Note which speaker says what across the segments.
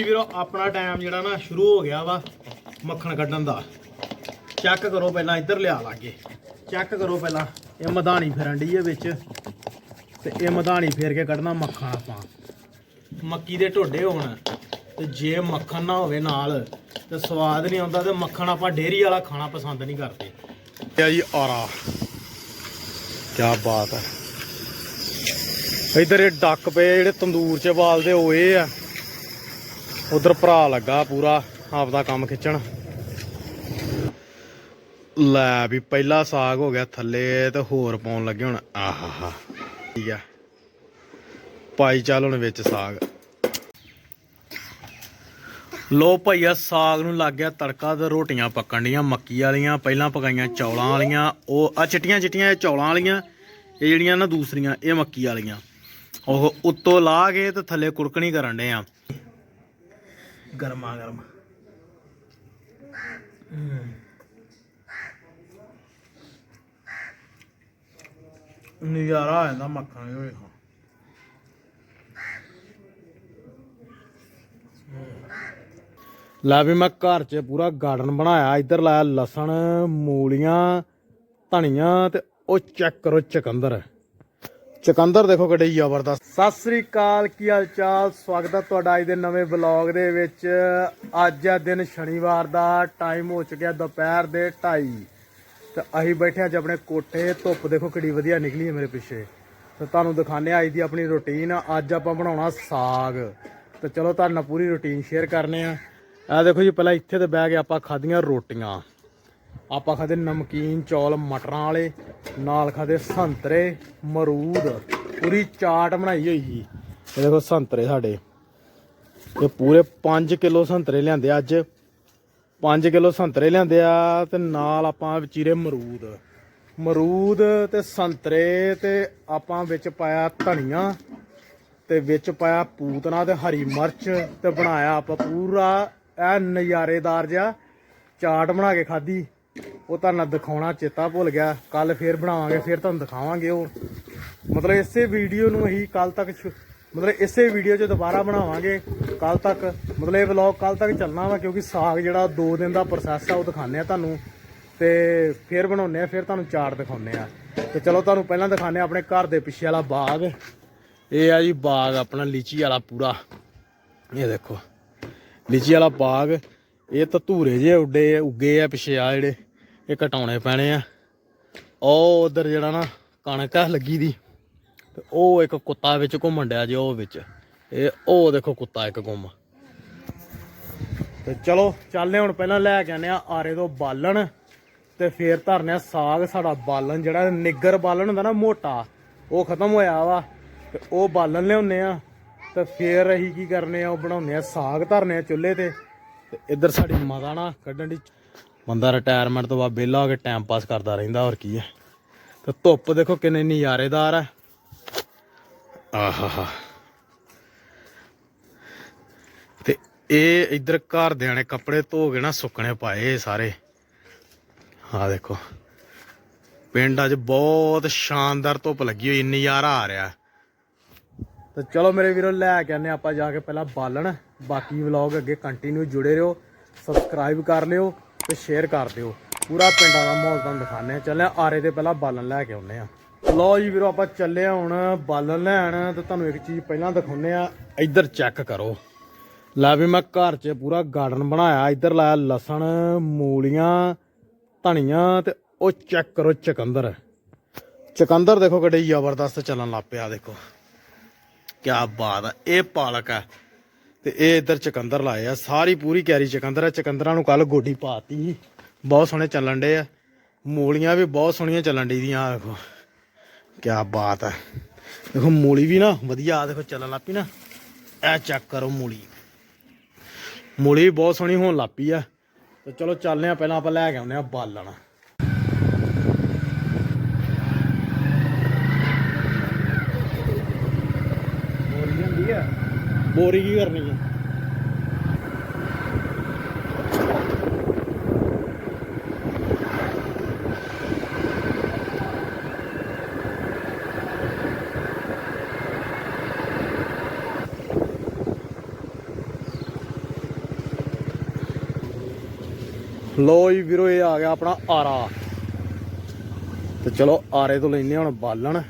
Speaker 1: ਜੀ ਵੀਰੋ, ਆਪਣਾ ਟਾਈਮ ਜਿਹੜਾ ਨਾ ਸ਼ੁਰੂ ਹੋ ਗਿਆ ਵਾ ਮੱਖਣ ਕੱਢਣ ਦਾ। ਚੈੱਕ ਕਰੋ ਪਹਿਲਾਂ ਇੱਧਰ ਲਿਆ ਲਾਗੇ। ਚੈੱਕ ਕਰੋ ਪਹਿਲਾਂ, ਇਹ ਮਧਾਣੀ ਫਿਰਨ ਡਈ ਹੈ ਵਿੱਚ। ਤੇ ਇਹ ਮਧਾਣੀ ਫੇਰ ਕੇ ਕੱਢਣਾ ਮੱਖਣ ਆਪਾਂ। ਮੱਕੀ ਦੇ ਢੋਡੇ ਹੋਣ, ਤੇ ਜੇ ਮੱਖਣ ਨਾ ਹੋਵੇ ਨਾਲ, ਤੇ ਸਵਾਦ ਨਹੀਂ ਆਉਂਦਾ ਤੇ ਮੱਖਣ ਆਪਾਂ ਡੇਰੀ ਵਾਲਾ ਖਾਣਾ ਪਸੰਦ ਨਹੀਂ ਕਰਦੇ। ਆ ਜੀ ਆਰਾ ਕੀ ਬਾਤ ਹੈ ਇਧਰ ਇਹ ਡੱਕ ਪਏ ਜਿਹੜੇ ਤੰਦੂਰ 'ਚ ਬਾਲਦੇ ਹੋਏ ਆ। ਉਧਰ ਭਰਾ ਲੱਗਾ ਪੂਰਾ, ਆਪਦਾ ਕੰਮ ਖਿੱਚਣ। ਲੈ ਵੀ ਪਹਿਲਾ ਸਾਗ ਹੋ ਗਿਆ ਥੱਲੇ ਤੇ ਹੋਰ ਪਾਉਣ ਲੱਗੇ ਹੁਣ। ਆਹਾਹਾ, ਠੀਕ ਆ। ਪਾਈ ਚੱਲ ਹੁਣ ਵਿੱਚ ਸਾਗ। ਲੋ ਭਈਆ ਸਾਗ ਨੂੰ ਲੱਗ ਗਿਆ ਤੜਕਾ ਤੇ ਰੋਟੀਆਂ ਪੱਕਣ ਡੀਆਂ, ਮੱਕੀ ਵਾਲੀਆਂ, ਪਹਿਲਾਂ ਪਕਾਈਆਂ ਚੌਲਾਂ ਵਾਲੀਆਂ, ਉਹ ਆ ਚਿੱਟੀਆਂ ਚਿੱਟੀਆਂ ਇਹ ਚੌਲਾਂ ਵਾਲੀਆਂ, ਇਹ ਜਿਹੜੀਆਂ ਨਾ ਦੂਸਰੀਆਂ, ਇਹ ਮੱਕੀ ਵਾਲੀਆਂ। ਉਹ ਉੱਤੋਂ ਲਾ ਕੇ ਤੇ ਥੱਲੇ ਕੁੜਕਣੀ ਕਰਨ ਡੇ ਆ। ਗਰਮਾ ਗਰਮ। ਨਜ਼ਾਰਾ ਆ ਜਾਂਦਾ, ਮੱਖਣ ਦੇ ਵੇਖੋ ਲੈ ਵੀ ਮੈਂ ਘਰ 'ਚ ਪੂਰਾ ਗਾਰਡਨ ਬਣਾਇਆ, ਇੱਧਰ ਲਾਇਆ ਲਸਣ, ਮੂਲੀਆਂ, ਧਨੀਆ ਤੇ ਉਹ ਚੈੱਕ ਕਰੋ ਚਕੰਦਰ। ਚਕੰਦਰ ਦੇਖੋ ਕਿੱਡੀ ਜ਼ਬਰਦਸਤ। ਸਤਿ ਸ੍ਰੀ ਅਕਾਲ, ਕੀ ਹਾਲ ਚਾਲ? ਸਵਾਗਤ ਹੈ ਤੁਹਾਡਾ ਅੱਜ ਦੇ ਨਵੇਂ ਵਲੌਗ ਦੇ ਵਿੱਚ। ਅੱਜ ਆ ਦਿਨ ਸ਼ਨੀਵਾਰ ਦਾ ਟਾਈਮ ਹੋ ਚੁੱਕਿਆ ਦੁਪਹਿਰ ਦੇ 2:30 ਤੇ ਅਸੀਂ ਬੈਠੇ ਅੱਜ ਆਪਣੇ ਕੋਠੇ, ਧੁੱਪ ਦੇਖੋ ਕਿੱਡੀ ਵਧੀਆ ਨਿਕਲੀ ਹੈ ਮੇਰੇ ਪਿੱਛੇ। ਤੇ ਤੁਹਾਨੂੰ ਦਿਖਾਣੇ ਅੱਜ ਦੀ ਆਪਣੀ ਰੁਟੀਨ ਅੱਜ ਆਪਾਂ ਬਣਾਉਣਾ ਸਾਗ। ਤੇ ਚਲੋ ਤੁਹਾਨੂੰ ਪੂਰੀ ਰੁਟੀਨ ਸ਼ੇਅਰ ਕਰਨੇ ਆ। ਆ ਦੇਖੋ ਜੀ, ਪਹਿਲਾਂ ਇੱਥੇ ਤੇ ਬਹਿ ਕੇ ਆਪਾਂ ਖਾਧੀਆਂ ਰੋਟੀਆਂ। ਆਪਾਂ ਖਾਦੇ ਨਮਕੀਨ, ਚੌਲ, ਮਟਰਾਂ ਵਾਲੇ, ਨਾਲ ਖਾਦੇ ਸੰਤਰੇ, ਮਰੂਦ। ਪੂਰੀ ਚਾਟ ਬਣਾਈ ਹੋਈ ਸੀ। ਇਹ ਦੇਖੋ ਸੰਤਰੇ ਸਾਡੇ। ਇਹ ਪੂਰੇ 5 ਕਿਲੋ ਸੰਤਰੇ ਲਿਆਂਦੇ ਅੱਜ। 5 ਕਿਲੋ ਸੰਤਰੇ ਲਿਆਂਦੇ ਆ ਤੇ ਨਾਲ ਆਪਾਂ ਵਿਚੀਰੇ ਮਰੂਦ। ਮਰੂਦ ਤੇ ਸੰਤਰੇ ਤੇ ਆਪਾਂ ਵਿੱਚ ਪਾਇਆ ਧਨੀਆ ਤੇ ਵਿੱਚ ਪਾਇਆ ਪੂਤਨਾ ਤੇ ਹਰੀ ਮਿਰਚ ਤੇ ਬਣਾਇਆ ਆਪਾਂ ਪੂਰਾ। ਐ ਨਜ਼ਾਰੇਦਾਰ ਜਿਹਾ ਚਾਟ ਬਣਾ ਕੇ ਖਾਧੀ। ਉਹ ਤੁਹਾਨੂੰ ਦਿਖਾਉਣਾ ਚੇਤਾ ਭੁੱਲ ਗਿਆ। ਕੱਲ ਫੇਰ ਬਣਾਵਾਂਗੇ, ਫੇਰ ਤੁਹਾਨੂੰ ਦਿਖਾਵਾਂਗੇ ਉਹ। ਮਤਲਬ ਇਸੇ ਵੀਡੀਓ ਨੂੰ ਅਸੀਂ ਕੱਲ ਤੱਕ ਸ਼ੁ- ਮਤਲਬ ਇਸੇ ਵੀਡੀਓ 'ਚ ਦੁਬਾਰਾ ਬਣਾਵਾਂਗੇ। ਕੱਲ ਤੱਕ, ਮਤਲਬ ਇਹ ਵਲੌਗ ਕੱਲ ਤੱਕ ਚੱਲਣਾ ਵਾ, ਕਿਉਂਕਿ ਸਾਗ ਜਿਹੜਾ 2 ਦਿਨ ਦਾ ਪ੍ਰੋਸੈਸ ਆ, ਉਹ ਦਿਖਾਉਂਦੇ ਆ ਤੁਹਾਨੂੰ। ਤੇ ਫੇਰ ਬਣਾਉਂਦੇ ਆ, ਫਿਰ ਤੁਹਾਨੂੰ ਚਾਟ ਦਿਖਾਉਂਦੇ ਆ। ਤੇ ਚਲੋ ਤੁਹਾਨੂੰ ਪਹਿਲਾਂ ਦਿਖਾਉਂਦੇ ਆ ਆਪਣੇ ਘਰ ਦੇ ਪਿੱਛੇ ਵਾਲਾ ਬਾਗ। ਇਹ ਆ ਜੀ ਬਾਗ, ਆਪਣਾ ਲੀਚੀ ਵਾਲਾ ਪੂਰਾ। ਇਹ ਦੇਖੋ, ਲੀਚੀ ਵਾਲਾ ਬਾਗ। ਇਹ ਤਾਂ ਧੂਰੇ ਜੇ ਉੱਡੇ, ਉੱਗੇ ਆ ਪਿੱਛੇ ਆ ਜਿਹੜੇ। ਇਹ ਘਟਾਉਣੇ ਪੈਣੇ ਆ। ਉਹ ਉਧਰ ਜਿਹੜਾ ਨਾ ਕਣਕ ਆ ਲੱਗੀ ਦੀ, ਤੇ ਉਹ ਇੱਕ ਕੁੱਤਾ ਵਿੱਚ ਘੁੰਮਣ ਡਿਆ ਜੇ, ਉਹ ਵਿੱਚ। ਇਹ ਉਹ ਦੇਖੋ ਕੁੱਤਾ ਇੱਕ ਗੁੰਮ ਤੇ ਚਲੋ, ਚੱਲਦੇ ਹੁਣ, ਪਹਿਲਾਂ ਲੈ ਕੇ ਆਨੇ ਆ ਆਰੇ ਤੋਂ ਬਾਲਣ, ਤੇ ਫੇਰ ਧਰਨੇ ਆ ਸਾਗ, ਸਾਡਾ ਬਾਲਣ ਜਿਹੜਾ ਨਿੱਗਰ ਬਾਲਣ ਹੁੰਦਾ ਨਾ ਮੋਟਾ, ਉਹ ਖਤਮ ਹੋਇਆ ਵਾ, ਤੇ ਉਹ ਬਾਲਣ ਲਿਆਉਨੇ ਆ ਤੇ ਫੇਰ ਅਸੀਂ ਕੀ ਕਰਨੇ ਆ, ਉਹ ਬਣਾਉਨੇ ਆ ਸਾਗ, ਧਰਨੇ ਆ ਚੁੱਲ੍ਹੇ ਤੇ। ਤੇ ਇੱਧਰ ਸਾਡੀ ਮਾਤਾ ਨਾ ਕੱਢਣ ਦੀ ਬੰਦਾ ਰਿਟਾਇਰਮੈਂਟ ਤੋਂ ਬਾਅਦ ਵਿਹਲਾ ਹੋ ਕੇ ਟਾਈਮ ਪਾਸ ਕਰਦਾ ਰਹਿੰਦਾ, ਹੋਰ ਕੀ ਹੈ। ਤੇ ਧੁੱਪ ਦੇਖੋ ਕਿੰਨੇ ਨਜ਼ਾਰੇਦਾਰ ਆ ਆਹਾਹਾ। ਤੇ ਇਹ ਇੱਧਰ ਘਰਦਿਆਂ ਨੇ ਕੱਪੜੇ ਧੋ ਕੇ ਨਾ ਸੁੱਕਣੇ ਪਾਏ ਸਾਰੇ। ਆ ਦੇਖੋ। ਪਿੰਡ ਅੱਜ ਬਹੁਤ ਸ਼ਾਨਦਾਰ ਧੁੱਪ ਲੱਗੀ ਹੋਈ ਨਜ਼ਾਰਾ ਆ ਰਿਹਾ। ਤੇ ਚਲੋ ਮੇਰੇ ਵੀਰੋ, ਲੈ ਕੇ ਆਨੇ ਆਪਾਂ ਜਾ ਕੇ ਪਹਿਲਾਂ ਬਾਲਣ। ਬਾਕੀ ਵਲੌਗ ਅੱਗੇ ਕੰਟੀਨਿਊ ਜੁੜੇ ਰਹੋ ਸਬਸਕ੍ਰਾਈਬ ਕਰ ਲਿਓ। ਤੇ ਸ਼ੇਅਰ ਕਰ ਦਿਓ। ਪੂਰਾ ਪਿੰਡਾਂ ਦਾ ਮਾਹੌਲ ਤੁਹਾਨੂੰ ਦਿਖਾਣੇ ਆ ਚੱਲੇ ਆਰੇ ਤੇ ਪਹਿਲਾਂ ਬਾਲਣ ਲੈ ਕੇ ਆਉਨੇ ਆ ਲਓ ਜੀ ਵੀਰੋ, ਆਪਾਂ ਚੱਲੇ ਹੁਣ ਬਾਲਣ ਲੈਣ। ਤੇ ਤੁਹਾਨੂੰ ਇੱਕ ਚੀਜ਼ ਪਹਿਲਾਂ ਦਿਖਾਉਨੇ ਆ ਇੱਧਰ ਚੈੱਕ ਕਰੋ। ਲੈ ਵੀ ਮੈਂ ਘਰ 'ਚ ਪੂਰਾ ਗਾਰਡਨ ਬਣਾਇਆ। ਇੱਧਰ ਲਾਇਆ ਲਸਣ, ਮੂਲੀਆਂ, ਧਨੀਆ ਤੇ ਉਹ ਚੈੱਕ ਕਰੋ ਚਕੰਦਰ। ਚਕੰਦਰ ਦੇਖੋ ਕਿੱਡੇ ਜ਼ਬਰਦਸਤ ਚੱਲਣ ਲੱਗ ਪਿਆ, ਦੇਖੋ। ਕੀ ਬਾਤ ਹੈ ਇਹ ਪਾਲਕ ਹੈ ਤੇ ਇਹ ਇੱਧਰ ਚਕੰਦਰ ਲਾਏ ਆ, ਸਾਰੀ ਪੂਰੀ ਕੈਰੀ ਚਕੰਦਰ ਹੈ ਚਕੰਦਰਾਂ ਨੂੰ ਕੱਲ ਗੋਡੀ ਪਾਤੀ ਸੀ। ਬਹੁਤ ਸੋਹਣੇ ਚੱਲਣ ਡੇ ਆ। ਮੂਲੀਆਂ ਵੀ ਬਹੁਤ ਸੋਹਣੀਆਂ ਚੱਲਣ ਡੀ ਦੀਆਂ ਦੇਖੋ। ਕੀ ਬਾਤ ਹੈ ਦੇਖੋ, ਮੂਲੀ ਵੀ ਨਾ ਵਧੀਆ ਆ ਦੇਖੋ ਚੱਲਣ ਲੱਪੀ ਨਾ। ਇਹ ਚੈੱਕ ਕਰੋ ਮੂਲੀ। ਮੂਲੀ ਵੀ ਬਹੁਤ ਸੋਹਣੀ ਹੋਣ ਲੱਪੀ ਆ। ਤੇ ਚਲੋ ਚੱਲਦੇ ਆ, ਪਹਿਲਾਂ ਆਪਾਂ ਲੈ ਕੇ ਆਉਂਦੇ ਆ ਬਾਲਣ। ਬੋਰੀ ਕੀ ਕਰਨੀ ਹੈ ਲੋ ਜੀ ਵੀਰੋ, ਇਹ ਆ ਗਿਆ ਆਪਣਾ ਆਰਾ। ਤੇ ਚਲੋ ਆਰੇ ਤੋਂ ਲੈਨੇ ਹੁਣ ਬਾਲਣ।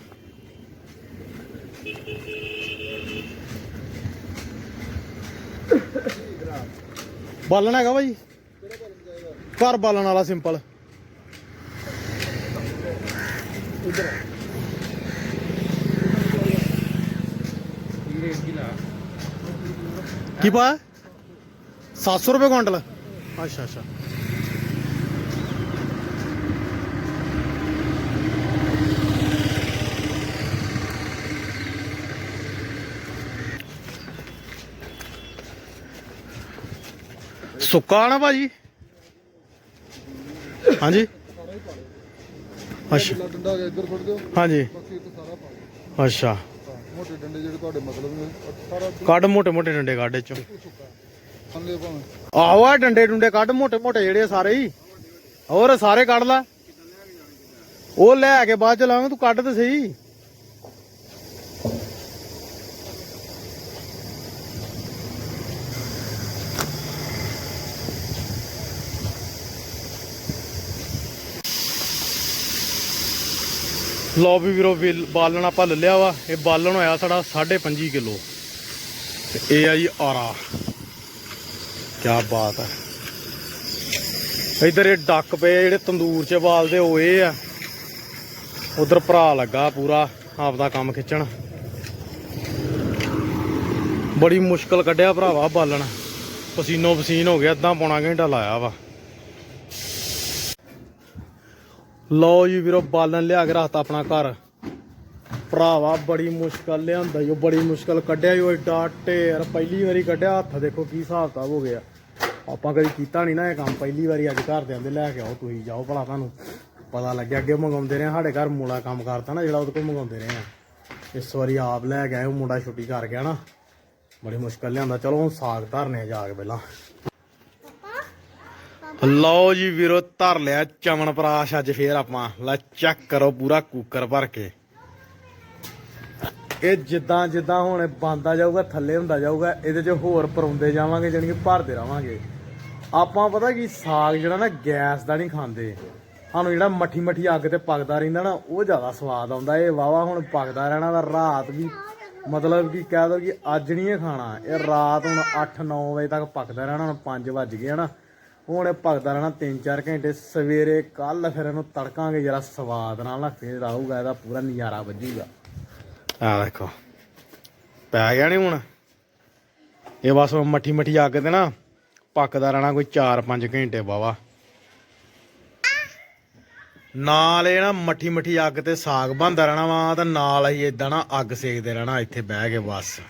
Speaker 1: ਬਾਲਣ ਹੈਗਾ ਭਾਈ ਘਰ ਬਾਲਣ ਵਾਲਾ ਸਿੰਪਲ ਕੀ ਪਾ? 700 ਰੁਪਏ ਕੁਇੰਟਲ। ਅੱਛਾ ਅੱਛਾ। ਸੁੱਕਾ ਨਾ ਭਾਜੀ? ਹਾਂਜੀ? ਅੱਛਾ।
Speaker 2: ਡੰਡਾ ਇੱਧਰ ਫੜ ਦਿਓ
Speaker 1: ਹਾਂਜੀ।
Speaker 2: ਬਾਕੀ ਇੱਥੇ ਸਾਰਾ ਪਾ ਦਿਓ
Speaker 1: ਅੱਛਾ।
Speaker 2: ਮੋਟੇ ਡੰਡੇ ਜਿਹੜੇ ਤੁਹਾਡੇ ਮਤਲਬ ਨੇ ਸਾਰਾ
Speaker 1: ਕੱਢ ਮੋਟੇ ਮੋਟੇ ਡੰਡੇ ਕੱਢ ਚੋਂ।
Speaker 2: ਥੱਲੇ ਭਾਵੇਂ
Speaker 1: ਆਹੋ ਆ ਡੰਡੇ ਡੁੰਡੇ ਕੱਢ, ਮੋਟੇ ਮੋਟੇ ਜਿਹੜੇ ਸਾਰੇ ਹੀ। ਹੋਰ ਸਾਰੇ ਕੱਢ ਲੈ। ਉਹ ਲੈ ਕੇ ਬਾਅਦ ਚ ਲਾਵਾਂਗੇ, ਤੂੰ ਕੱਢ ਤੇ ਸਹੀ। ਲੋ ਵੀ ਵੀਰੋ ਬਾਲਣ ਆਪਾਂ ਲੈ ਲਿਆ ਵਾ। ਇਹ ਬਾਲਣ ਹੋਇਆ ਸਾਡਾ 5.5 ਕਿਲੋ। ਤੇ ਇਹ ਆ ਜੀ ਆਰਾ। ਕੀ ਬਾਤ ਹੈ ਇਧਰ ਇਹ ਡੱਕ ਪਏ ਜਿਹੜੇ ਤੰਦੂਰ 'ਚ ਬਾਲਦੇ ਉਹ ਇਹ ਆ। ਉਧਰ ਭਰਾ ਲੱਗਾ ਪੂਰਾ, ਆਪਦਾ ਕੰਮ ਖਿੱਚਣ। ਬੜੀ ਮੁਸ਼ਕਲ ਕੱਢਿਆ ਭਰਾਵਾ ਬਾਲਣ। ਪਸੀਨੋ ਪਸੀਨ ਹੋ ਗਿਆ, ਅੱਧਾ ਪੌਣਾ ਘੰਟਾ ਲਾਇਆ ਵਾ। ਲਓ ਜੀ ਵੀਰੋ, ਬਾਲਣ ਲਿਆ ਕੇ ਰੱਖਤਾ ਆਪਣਾ ਘਰ। ਭਰਾਵਾ, ਬੜੀ ਮੁਸ਼ਕਲ ਲਿਆਂਦਾ ਈ ਓ, ਬੜੀ ਮੁਸ਼ਕਲ ਕੱਢਿਆ ਈ ਓ, ਏਡਾ ਢੇਰ। ਪਹਿਲੀ ਵਾਰੀ ਕੱਢਿਆ ਹੱਥ, ਦੇਖੋ ਕੀ ਹਿਸਾਬ ਕਿਤਾਬ ਹੋ ਗਿਆ। ਆਪਾਂ ਕਦੀ ਕੀਤਾ ਨਹੀਂ ਨਾ ਇਹ ਕੰਮ, ਪਹਿਲੀ ਵਾਰੀ ਅੱਜ ਘਰ ਦੇ ਆਂਦੇ ਲੈ ਕੇ ਆਓ, ਤੁਸੀਂ ਜਾਓ ਭਲਾ ਤੁਹਾਨੂੰ ਪਤਾ ਲੱਗਿਆ। ਅੱਗੇ ਮੰਗਾਉਂਦੇ ਰਹੇ ਸਾਡੇ ਘਰ ਮੂਲਾ ਕੰਮ ਕਰਤਾ ਨਾ, ਜਿਹੜਾ ਉਹਦੇ ਕੋਲ ਮੰਗਾਉਂਦੇ ਰਹੇ ਆ। ਇਸ ਵਾਰੀ ਆਪ ਲੈ ਕੇ ਆਏ, ਉਹ ਮੁੰਡਾ ਛੁੱਟੀ ਕਰ ਗਿਆ ਨਾ ਬੜੀ ਮੁਸ਼ਕਲ ਲਿਆਂਦਾ। ਚਲੋ ਹੁਣ ਸਾਗ ਧਰਨੇ ਜਾ ਕੇ ਪਹਿਲਾਂ। ਲਓ ਜੀ ਵੀਰੋ, ਧਰ ਲਿਆ ਚਮਨ ਪਰਾਸ਼ ਅੱਜ ਫੇਰ ਆਪਾਂ। ਲੈ ਚੈੱਕ ਕਰੋ ਪੂਰਾ ਕੁੱਕਰ ਭਰ ਕੇ। ਇਹ ਜਿੱਦਾਂ ਜਿੱਦਾਂ ਹੁਣ ਬੰਦਾ ਜਾਊਗਾ, ਥੱਲੇ ਹੁੰਦਾ ਜਾਊਗਾ, ਇਹਦੇ 'ਚ ਹੋਰ ਪਰੌਂਦੇ ਜਾਵਾਂਗੇ, ਜਾਣੀ ਕਿ ਭਰਦੇ ਰਵਾਂਗੇ। ਆਪਾਂ ਪਤਾ ਕੀ, ਸਾਗ ਜਿਹੜਾ ਨਾ, ਗੈਸ ਦਾ ਨਹੀਂ ਖਾਂਦੇ। ਸਾਨੂੰ ਜਿਹੜਾ ਮੱਠੀ ਮੱਠੀ ਅੱਗ ਤੇ ਪੱਕਦਾ ਰਹਿੰਦਾ ਨਾ, ਉਹ ਜ਼ਿਆਦਾ ਸਵਾਦ ਆਉਂਦਾ। ਇਹ ਵਾਵਾ ਹੁਣ ਪੱਕਦਾ ਰਹਿਣਾ ਵਾ, ਰਾਤ ਵੀ। ਮਤਲਬ ਕਿ ਕਹਿ ਦੋ ਕਿ ਅੱਜ ਨਹੀਂ ਇਹ ਖਾਣਾ। ਇਹ ਰਾਤ ਹੁਣ 8-9 ਵਜੇ ਤੱਕ ਪੱਕਦਾ ਰਹਿਣਾ, ਹੁਣ 5 ਵੱਜ ਗਏ ਹਨਾ ਹੁਣ ਇਹ ਪੱਕਦਾ ਰਹਿਣਾ 3-4 ਘੰਟੇ, ਸਵੇਰੇ ਕੱਲ ਫਿਰ ਇਹਨੂੰ ਤੜਕਾਂਗੇ ਜਰਾ ਸਵਾਦ ਨਾਲ ਨਾ, ਫੇਰ ਆਊਗਾ ਇਹਦਾ ਪੂਰਾ ਨਜ਼ਾਰਾ ਵੱਜੂਗਾ। ਆ ਦੇਖੋ, ਪੈ ਗਿਆ ਨਹੀਂ ਹੁਣ। ਇਹ ਬਸ ਮੱਠੀ ਮੱਠੀ ਅੱਗ ਤੇ ਨਾ ਪੱਕਦਾ ਰਹਿਣਾ ਕੋਈ 4-5 ਘੰਟੇ ਵਾਵਾ ਨਾਲ ਇਹ ਨਾ ਮੱਠੀ ਮੱਠੀ ਅੱਗ ਤੇ ਸਾਗ ਬਣਦਾ ਰਹਿਣਾ ਵਾ, ਤੇ ਨਾਲ ਅਸੀਂ ਇਦਾਂ ਨਾ ਅੱਗ ਸੇਕਦੇ ਰਹਿਣਾ, ਇੱਥੇ ਬਹਿ ਕੇ ਬਸ।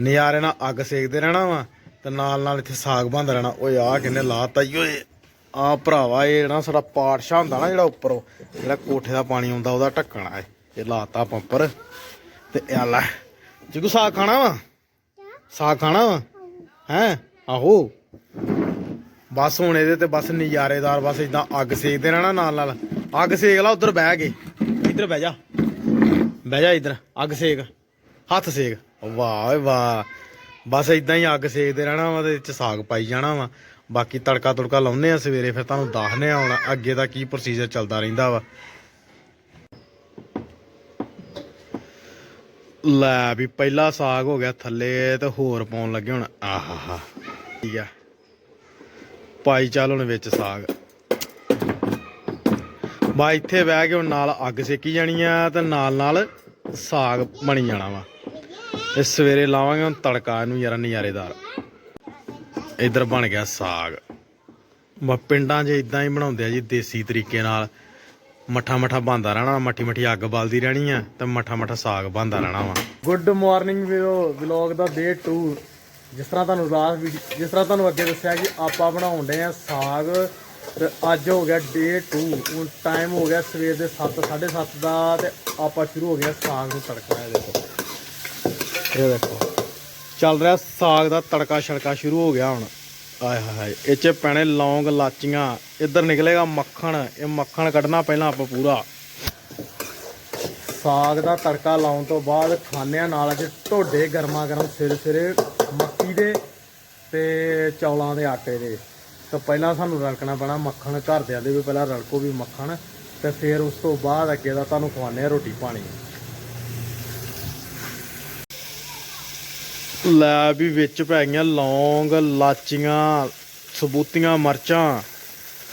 Speaker 1: ਨਜ਼ਾਰੇ ਨਾਲ ਅੱਗ ਸੇਕਦੇ ਰਹਿਣਾ ਵਾ। ਤੇ ਨਾਲ ਨਾਲ ਇੱਥੇ ਸਾਗ ਬਣਦਾ ਰਹਿਣਾ। ਓਏ ਆ ਕਿੰਨੇ ਲਾਤਾ ਈ ਓਏ। ਆ ਭਰਾਵਾ, ਇਹ ਨਾ ਸਾਡਾ ਪਾਟਸ਼ਾ ਹੁੰਦਾ ਨਾ ਜਿਹੜਾ ਉੱਪਰੋਂ, ਜਿਹੜਾ ਕੋਠੇ ਦਾ ਪਾਣੀ ਆਉਂਦਾ, ਉਹਦਾ ਢੱਕਣਾ ਹੈ ਇਹ। ਲਾਤਾ ਪੰਪਰ। ਤੇ ਇਹ ਲੈ, ਜਿਗੂ ਸਾਗ ਖਾਣਾ ਵਾ? ਸਾਗ ਖਾਣਾ ਵਾ? ਹੈ? ਆਹੋ। ਬਸ ਹੁਣ ਇਹਦੇ ਤੇ ਬਸ ਨਜ਼ਾਰੇਦਾਰ, ਬਸ ਇਦਾਂ ਅੱਗ ਸੇਕਦੇ ਰਹਿਣਾ ਨਾਲ ਨਾਲ। ਅੱਗ ਸੇਕ ਲਾ, ਉਧਰ ਬਹਿ ਕੇ। ਇੱਧਰ ਬਹਿ ਜਾ। ਬਹਿ ਜਾ ਇੱਧਰ, ਅੱਗ ਸੇਕ। ਹੱਥ ਸੇਕ। ਵਾਹ ਓਏ ਵਾਹ। ਬਸ ਇਦਾਂ ਹੀ ਅੱਗ ਸੇਕਦੇ ਰਹਿਣਾ ਵਾ ਤੇ ਇਹ ਸਾਗ ਪਾਈ ਜਾਣਾ ਵਾ। ਬਾਕੀ ਤੜਕਾ ਤੁੜਕਾ ਲਾਉਨੇ ਆ ਸਵੇਰੇ, ਫਿਰ ਤੁਹਾਨੂੰ ਦੱਸਨੇ ਆ ਹੁਣ ਅੱਗੇ ਦਾ ਕੀ ਪ੍ਰੋਸੀਜਰ ਚੱਲਦਾ ਰਹਿੰਦਾ ਵਾ। ਲੈ ਵੀ ਪਹਿਲਾ ਸਾਗ ਹੋ ਗਿਆ ਥੱਲੇ ਤੇ ਹੋਰ ਪਾਉਣ ਲੱਗੇ ਹੁਣ। ਆਹਾਹਾ, ਠੀਕ ਆ। ਪਾਈ ਚੱਲ ਹੁਣ ਵਿੱਚ ਸਾਗ। ਬਾ ਇੱਥੇ ਬਹਿ ਕੇ ਹੁਣ ਨਾਲ ਅੱਗ ਸੇਕੀ ਜਾਣੀ ਆ ਤੇ ਨਾਲ ਨਾਲ ਸਾਗ ਬਣੀ ਜਾਣਾ ਵਾ। ਤੇ ਸਵੇਰੇ ਲਾਵਾਂਗੇ, ਹੁਣ ਤੜਕਾ ਇਹਨੂੰ ਯਾਰ ਨਜ਼ਾਰੇਦਾਰ। ਇੱਧਰ ਬਣ ਗਿਆ ਸਾਗ। ਬਾ ਪਿੰਡਾਂ 'ਚ ਇਦਾਂ ਹੀ ਬਣਾਉਂਦੇ ਆ ਜੀ, ਦੇਸੀ ਤਰੀਕੇ ਨਾਲ। ਮੱਠਾ ਮੱਠਾ ਬੰਦਾ ਰਹਿਣਾ, ਮੱਠੀ ਮੱਠੀ ਅੱਗ ਬਲਦੀ ਰਹਿਣੀ ਆ, ਤੇ ਮੱਠਾ ਮੱਠਾ ਸਾਗ ਬੰਦਾ ਰਹਿਣਾ ਵਾ। ਗੁੱਡ ਮਾਰਨਿੰਗ ਵੀਰੋ ਵਲੌਗ ਦਾ ਡੇ 2 ਜਿਸ ਤਰ੍ਹਾਂ ਤੁਹਾਨੂੰ ਲਾਸਟ ਜਿਸ ਤਰ੍ਹਾਂ ਤੁਹਾਨੂੰ ਅੱਗੇ ਦੱਸਿਆ ਕਿ ਆਪਾਂ ਬਣਾਉਂਦੇ ਆ ਸਾਗ, ਤੇ ਅੱਜ ਹੋ ਗਿਆ ਡੇ 2 ਹੁਣ ਟਾਈਮ ਹੋ ਗਿਆ ਸਵੇਰ ਦੇ 7 7:30 ਦਾ, ਤੇ ਆਪਾਂ ਸ਼ੁਰੂ ਹੋ ਗਿਆ ਸਾਗ ਨੂੰ ਤੜਕਾ ਇਹ ਦੇਖੋ ਇਹ ਦੇਖੋ। ਚੱਲ ਰਿਹਾ ਸਾਗ ਦਾ ਤੜਕਾ ਛੜਕਾ ਸ਼ੁਰੂ ਹੋ ਗਿਆ ਹੁਣ। ਆਏ ਹਾਏ ਹਾਏ, ਇਹ ਚ ਪੈਣੇ ਲੌਂਗ ਲਾਚੀਆਂ ਇੱਧਰ ਨਿਕਲੇਗਾ ਮੱਖਣ, ਇਹ ਮੱਖਣ ਕੱਢਣਾ ਪਹਿਲਾਂ ਆਪਾਂ ਪੂਰਾ। ਸਾਗ ਦਾ ਤੜਕਾ ਲਾਉਣ ਤੋਂ ਬਾਅਦ ਖਾਣੇ ਆ ਨਾਲ ਅੱਜ ਢੋਡੇ ਗਰਮਾ ਗਰਮ ਸਿਰ ਸਿਰੇ ਮੱਕੀ ਦੇ ਤੇ ਚੌਲਾਂ ਦੇ ਆਟੇ ਦੇ। ਤਾਂ ਪਹਿਲਾਂ ਸਾਨੂੰ ਰੜਕਣਾ ਪੈਣਾ ਮੱਖਣ ਘਰਦਿਆਂ ਦੇ ਵੀ, ਪਹਿਲਾਂ ਰੜਕੋ ਵੀ ਮੱਖਣ ਤੇ ਫਿਰ ਉਸ ਤੋਂ ਬਾਅਦ ਅੱਗੇ ਦਾ ਤੁਹਾਨੂੰ ਖਵਾਉਂਦੇ ਆ ਰੋਟੀ ਪਾਣੀ। ਲੈ ਵੀ ਵਿੱਚ ਪੈ ਗਈਆਂ ਲੌਂਗ, ਲਾਚੀਆਂ, ਸਬੂਤੀਆਂ, ਮਰਚਾਂ,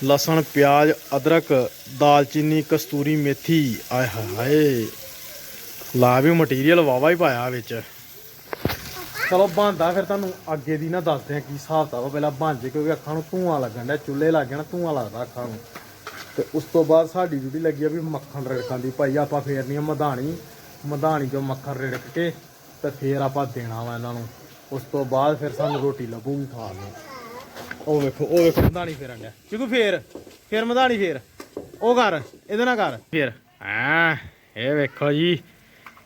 Speaker 1: ਲਸਣ, ਪਿਆਜ਼, ਅਦਰਕ, ਦਾਲਚੀਨੀ, ਕਸਤੂਰੀ ਮੇਥੀ। ਆਏ ਹਾਏ ਲਾ ਵੀ ਮਟੀਰੀਅਲ ਵਾਵਾ ਹੀ ਪਾਇਆ ਵਿੱਚ। ਚਲੋ ਬੰਦਾ ਫਿਰ ਤੁਹਾਨੂੰ, ਅੱਗੇ ਦੀ ਨਾ ਦੱਸਦੇ ਆ ਕੀ ਹਿਸਾਬ ਤਾ ਪਹਿਲਾਂ ਬਣ ਜੇ ਕਿਉਂਕਿ ਅੱਖਾਂ ਨੂੰ ਧੂਆਂ ਲੱਗਣ ਦਾ ਚੁੱਲ੍ਹੇ ਲੱਗ ਜਾਣਾ, ਧੂਆਂ ਲੱਗਦਾ ਅੱਖਾਂ ਨੂੰ। ਤੇ ਉਸ ਤੋਂ ਬਾਅਦ ਸਾਡੀ ਡਿਊਟੀ ਲੱਗੀ ਆ ਵੀ ਮੱਖਣ ਰਿੜਕਣ ਦੀ। ਭਾਈ ਆਪਾਂ ਫੇਰਨੀ ਆ ਮਧਾਣੀ ਮਧਾਣੀ ਚੋਂ ਮੱਖਣ ਰਿੜਕ ਕੇ ਤੇ ਫੇਰ ਆਪਾਂ ਦੇਣਾ ਵਾ ਇਹਨਾਂ ਨੂੰ। ਉਸ ਤੋਂ ਬਾਅਦ ਫਿਰ ਸਾਨੂੰ ਰੋਟੀ ਲੱਭੂਗੀ ਖਾਣ ਨੂੰ। ਉਹ ਵੇਖੋ ਉਹ ਵੇਖੋ, ਮਧਾਣੀ ਫੇਰਨ ਡਿਆ। ਚਿਕੂ ਫੇਰ ਫੇਰ ਮਧਾਣੀ ਫੇਰ। ਉਹ ਕਰ, ਇਹਦੇ ਨਾਲ ਕਰ। ਫੇਰ। ਹਾਂ, ਇਹ ਵੇਖੋ ਜੀ,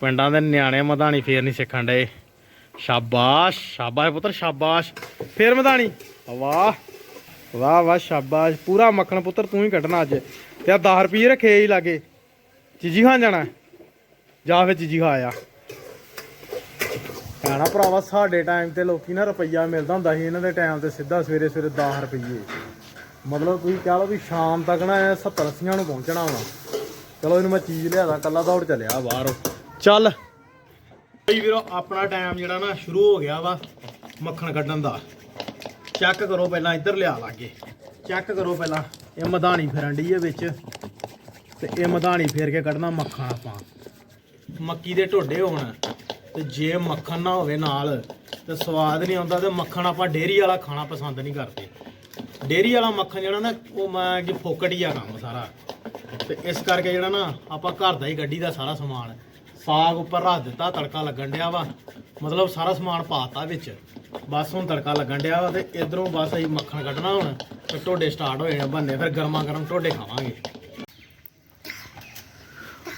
Speaker 1: ਪਿੰਡਾਂ ਦੇ ਨਿਆਣੇ ਮਧਾਣੀ ਫੇਰ ਨਹੀਂ ਸਿੱਖਣ ਡਏ। ਸ਼ਾਬਾਸ਼ ਸ਼ਾਬਾਸ਼ ਪੁੱਤਰ, ਸ਼ਾਬਾਸ਼। ਫੇਰ ਮਧਾਣੀ। ਵਾਹ ਵਾਹ ਵਾਹ, ਸ਼ਾਬਾਸ਼। ਪੂਰਾ ਮੱਖਣ ਪੁੱਤਰ, ਤੂੰ ਹੀ ਕੱਢਣਾ ਅੱਜ। ਤੇ ਆ 10 ਰੁਪਏ ਰੱਖੇ ਹੀ ਲਾਗੇ। ਚੀਜੀ ਖਾਣ ਜਾਣਾ। ਜਾ ਫੇ ਚੀਜੀ ਖਾ ਆ। ਕਹਿਣਾ ਭਰਾਵਾ, ਸਾਡੇ ਟਾਈਮ ਤੇ ਲੋਕੀ ਨਾ ਰੁਪਈਆ ਮਿਲਦਾ ਹੁੰਦਾ ਸੀ, ਇਹਨਾਂ ਦੇ ਟਾਈਮ ਤੇ ਸਿੱਧਾ ਸਵੇਰੇ ਸਵੇਰੇ 10 ਰੁਪਈਏ। ਮਤਲਬ ਤੁਸੀਂ ਕਹ ਲਓ ਵੀ ਸ਼ਾਮ ਤੱਕ ਨਾ ਇਹ 70 80 ਨੂੰ ਪਹੁੰਚਣਾ ਵਾ। ਚਲੋ ਇਹਨੂੰ ਮੈਂ ਚੀਜ਼ ਲਿਆਦਾ ਕੱਲਾ ਦੌੜ ਚੱਲਿਆ ਬਾਹਰ। ਚੱਲ। ਬਈ ਵੀਰੋ, ਆਪਣਾ ਟਾਈਮ ਜਿਹੜਾ ਨਾ ਸ਼ੁਰੂ ਹੋ ਗਿਆ ਵਾ ਮੱਖਣ ਕੱਢਣ ਦਾ। ਚੈੱਕ ਕਰੋ ਪਹਿਲਾਂ, ਇੱਧਰ ਲਿਆ ਲਾਗੇ। ਚੈੱਕ ਕਰੋ ਪਹਿਲਾਂ, ਇਹ ਮਧਾਣੀ ਫਿਰਨ ਡਈ ਹੈ ਵਿੱਚ। ਤੇ ਇਹ ਮਧਾਣੀ ਫੇਰ ਕੇ ਕੱਢਣਾ ਮੱਖਣ ਆਪਾਂ। ਮੱਕੀ ਦੇ ਢੋਡੇ ਹੋਣ। ਤੇ ਜੇ ਮੱਖਣ ਨਾ ਹੋਵੇ ਨਾਲ, ਤੇ ਸਵਾਦ ਨਹੀਂ ਆਉਂਦਾ ਤੇ ਮੱਖਣ ਆਪਾਂ ਡੇਰੀ ਵਾਲਾ ਖਾਣਾ ਪਸੰਦ ਨਹੀਂ ਕਰਦੇ। ਡੇਰੀ ਵਾਲਾ ਮੱਖਣ ਜਿਹੜਾ ਨਾ, ਉਹ ਮੈਂ ਕਿ ਫੋਕਟ ਹੀ ਆ ਕੰਮ ਸਾਰਾ। ਤੇ ਇਸ ਕਰਕੇ ਜਿਹੜਾ ਨਾ, ਆਪਾਂ ਘਰ ਦਾ ਹੀ ਗੱਡੀ ਦਾ ਸਾਰਾ ਸਮਾਨ ਸਾਗ ਉੱਪਰ ਰੱਖ ਦਿੱਤਾ, ਤੜਕਾ ਲੱਗਣ ਡਿਆ ਵਾ। ਮਤਲਬ ਸਾਰਾ ਸਮਾਨ ਪਾਤਾ ਵਿੱਚ। ਬਸ ਹੁਣ ਤੜਕਾ ਲੱਗਣ ਡਿਆ ਵਾ ਤੇ ਇਧਰੋਂ ਬਸ ਅਸੀਂ ਮੱਖਣ ਕੱਢਣਾ ਹੁਣ ਤੇ ਢੋਡੇ ਸਟਾਰਟ ਹੋ ਜਾਣੇ ਬੰਨੇ, ਫਿਰ ਗਰਮਾ ਗਰਮ ਢੋਡੇ ਖਾਵਾਂਗੇ।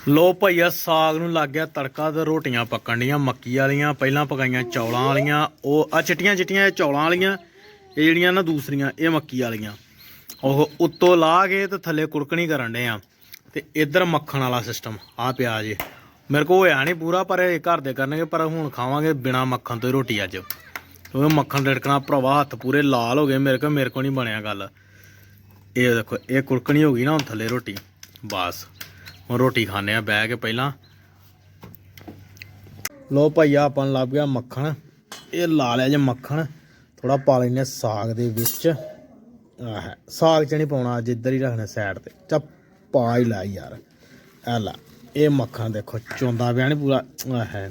Speaker 1: ਲੋ ਭਈਆ ਸਾਗ ਨੂੰ ਲੱਗ ਗਿਆ ਤੜਕਾ ਤੇ ਰੋਟੀਆਂ ਪੱਕਣ ਡੀਆਂ, ਮੱਕੀ ਵਾਲੀਆਂ, ਪਹਿਲਾਂ ਪਕਾਈਆਂ ਚੌਲਾਂ ਵਾਲੀਆਂ, ਉਹ ਆ ਚਿੱਟੀਆਂ ਚਿੱਟੀਆਂ ਇਹ ਚੌਲਾਂ ਵਾਲੀਆਂ, ਇਹ ਜਿਹੜੀਆਂ ਨਾ ਦੂਸਰੀਆਂ, ਇਹ ਮੱਕੀ ਵਾਲੀਆਂ। ਉਹ ਉੱਤੋਂ ਲਾ ਕੇ ਤੇ ਥੱਲੇ ਕੁੜਕਣੀ ਕਰਨ ਡੇ ਆ, ਤੇ ਇੱਧਰ ਮੱਖਣ ਵਾਲਾ ਸਿਸਟਮ ਆ ਪਿਆ ਜੇ। ਮੇਰੇ ਕੋ ਹੋਇਆ ਨਹੀਂ ਪੂਰਾ, ਪਰ ਇਹ ਘਰ ਦੇ ਕਰਨਗੇ, ਪਰ ਹੁਣ ਖਾਵਾਂਗੇ ਬਿਨਾ ਮੱਖਣ ਤੋਂ ਹੀ ਰੋਟੀ ਅੱਜ। ਕਿਉਂਕਿ ਮੱਖਣ ਰੜਕਣਾ ਭਰਾਵਾ ਹੱਥ ਪੂਰੇ ਲਾਲ ਹੋ ਗਏ, ਮੇਰੇ ਕੋ ਮੇਰੇ ਕੋ ਨਹੀਂ ਬਣਿਆ ਗੱਲ। ਇਹ ਦੇਖੋ, ਇਹ ਕੁੜਕਣੀ ਹੋ ਗਈ ਨਾ ਹੁਣ ਥੱਲੇ ਰੋਟੀ, ਬਸ। ਹੁਣ ਰੋਟੀ ਖਾਣੇ ਆ ਬਹਿ ਕੇ ਪਹਿਲਾਂ ਲੋ ਭਈਆ ਆਪਾਂ ਲੱਭ ਗਿਆ ਮੱਖਣ। ਇਹ ਲਾ ਲਿਆ ਜੇ ਮੱਖਣ। ਥੋੜਾ ਪਾ ਲੈਨੇ ਸਾਗ ਦੇ ਵਿੱਚ। ਆਹ, ਸਾਗ ਚ ਨਹੀਂ ਪਾਉਣਾ, ਅੱਜ ਇੱਧਰ ਹੀ ਰੱਖਣਾ ਸਾਈਡ ਤੇ। ਚੱਪ ਪਾ ਹੀ ਲਾ ਯਾਰ। ਆ ਲੈ, ਇਹ ਮੱਖਣ ਦੇਖੋ, ਚੋਂਦਾ ਪਿਆ ਨੀ ਪੂਰਾ। ਆਹ,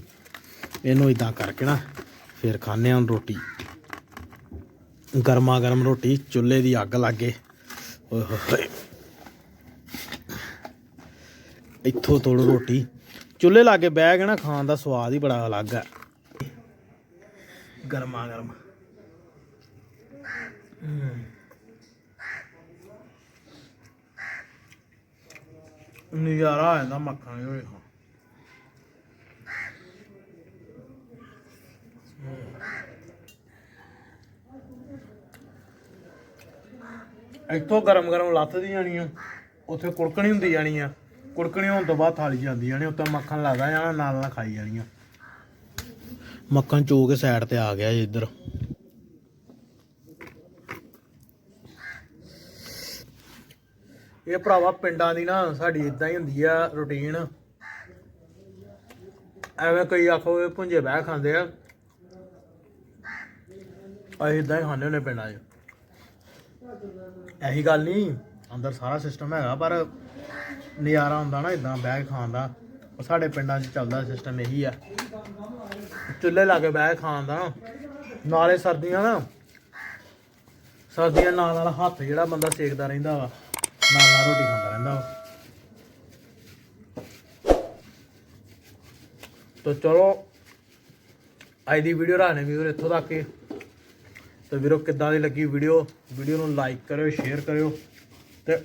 Speaker 1: ਇਹਨੂੰ ਇਦਾਂ ਕਰਕੇ ਨਾ ਫਿਰ ਖਾਣੇ ਆ ਰੋਟੀ। ਗਰਮਾ ਗਰਮ ਰੋਟੀ, ਚੁੱਲ੍ਹੇ ਦੀ ਅੱਗ ਲੱਗੇ ਓਏ ਹੋਏ। ਇੱਥੋਂ ਤੋੜੋ ਰੋਟੀ। ਚੁੱਲ੍ਹੇ ਲਾਗੇ ਬਹਿ ਕੇ ਨਾ ਖਾਣ ਦਾ ਸਵਾਦ ਹੀ ਬੜਾ ਅਲੱਗ ਹੈ ਗਰਮਾ ਗਰਮ। ਨਜ਼ਾਰਾ ਆ ਜਾਂਦਾ ਮੱਖਣ ਹੋਏ ਇੱਥੋਂ ਗਰਮ ਗਰਮ ਲੱਤ ਦੀ ਜਾਣੀ ਆ ਉੱਥੇ ਕੁੜਕਣੀ ਹੁੰਦੀ ਜਾਣੀ ਆ। ਕੁੜਕਣੀ ਹੋਣ ਤੋਂ ਬਾਅਦ ਥਾਲੀ ਜਾਂਦੀ ਜਾਣੀ ਉੱਤੇ ਮੱਖਣ ਲੱਗਦਾ ਜਾਣਾ ਨਾਲ ਨਾਲ ਖਾਈ ਜਾਣੀ ਆ ਮੱਖਣ ਚੋ ਕੇ ਸਾਈਡ ਤੇ ਆ ਗਿਆ ਜੀ ਇੱਧਰ। ਇਹ ਭਰਾਵਾ ਪਿੰਡਾਂ ਦੀ ਨਾ ਸਾਡੀ ਇਦਾਂ ਹੀ ਹੁੰਦੀ ਆ ਰੁਟੀਨ ਐਵੇਂ ਕਈ ਆਖੋ ਇਹ ਪੁੰਜੇ ਬਹਿ ਖਾਂਦੇ ਆ। ਅਸੀਂ ਇਦਾਂ ਹੀ ਖਾਂਦੇ ਹੁੰਦੇ ਪਿੰਡਾਂ 'ਚ। ਇਹੀ ਗੱਲ ਨਹੀਂ ਅੰਦਰ ਸਾਰਾ ਸਿਸਟਮ ਹੈਗਾ ਪਰ ਨਜ਼ਾਰਾ ਹੁੰਦਾ ਨਾ ਇਦਾਂ ਬਹਿ ਕੇ ਖਾਣ ਦਾ। ਉਹ ਸਾਡੇ ਪਿੰਡਾਂ 'ਚ ਚੱਲਦਾ ਸਿਸਟਮ ਇਹੀ ਆ। ਚੁੱਲ੍ਹੇ ਲਾ ਕੇ ਬਹਿ ਕੇ ਖਾਣ ਦਾ ਨਾਲੇ ਸਰਦੀਆਂ ਨਾ, ਸਰਦੀਆਂ ਨਾਲ ਨਾਲ ਹੱਥ ਜਿਹੜਾ ਬੰਦਾ ਸੇਕਦਾ ਰਹਿੰਦਾ ਵਾ, ਨਾਲ ਨਾਲ ਰੋਟੀ ਖਾਂਦਾ ਰਹਿੰਦਾ ਵਾ। ਤੋ ਚਲੋ, ਅੱਜ ਦੀ ਵੀਡੀਓ ਰਾਣੇ ਵੀਰ ਇੱਥੋਂ ਤੱਕ ਹੀ। ਤੇ ਵੀਰੋ, ਕਿੱਦਾਂ ਦੀ ਲੱਗੀ ਵੀਡੀਓ ਵੀਡੀਓ ਨੂੰ ਲਾਈਕ ਕਰਿਓ ਸ਼ੇਅਰ ਕਰਿਓ। ਤੇ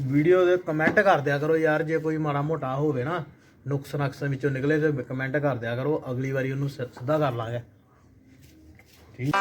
Speaker 1: ਵੀਡੀਓ ਦੇ ਕਮੈਂਟ ਕਰ ਦਿਆ ਕਰੋ ਯਾਰ, ਜੇ ਕੋਈ ਮਾੜਾ ਮੋਟਾ ਹੋਵੇ ਨਾ, ਨੁਕਸ ਨਕਸ ਵਿੱਚੋਂ ਨਿਕਲੇ ਤੇ ਕਮੈਂਟ ਕਰ ਦਿਆ ਕਰੋ, ਅਗਲੀ ਵਾਰੀ ਉਹਨੂੰ ਸ- ਸਿੱਧਾ ਕਰ ਲਾਂਗੇ। ਠੀਕ।